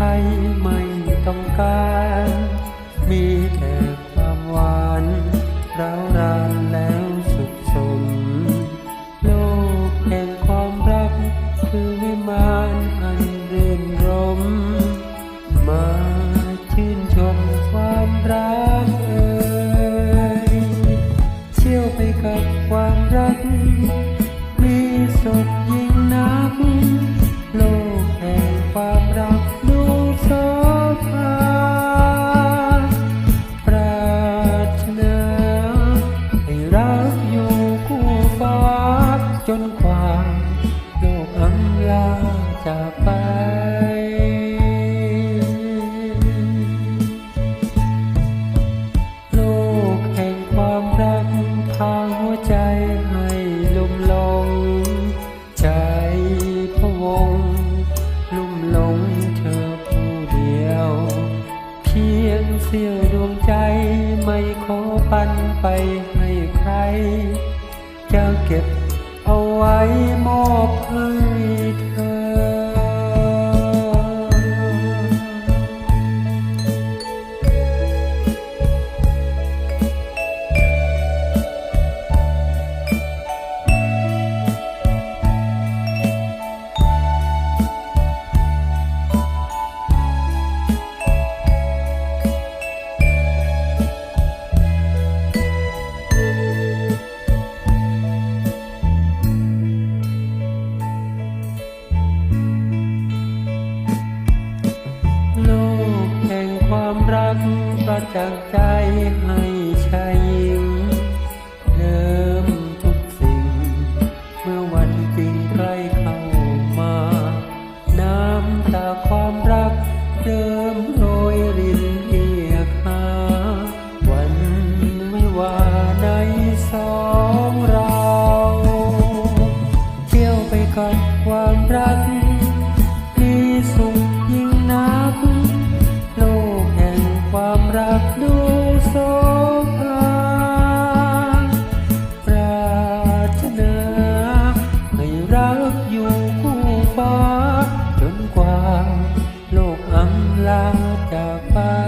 ใครไม่ต้องการ จากไป โลกแห่งความรักพาหัวใจให้ลุ่มหลง ใจพะวง ลุ่มหลงเธอผู้เดียว เพียงเสี้ยวดวงใจไม่ขอปันไปให้ใครจะเก็บ ไว้มอบให้เธอ จักใจให้ชายหญิงเดิมทุกสิ่ง เมื่อวันจริงใกล้เข้ามา น้ำตาความรักเดิมโรยรินเอียกหาวันวิวาในสองเรา เที่ยวไปกับค รักอยู่คู่ฟ้า จนกว่าโลกอำลาจากไปจนกว่าโลกอำลาจากไป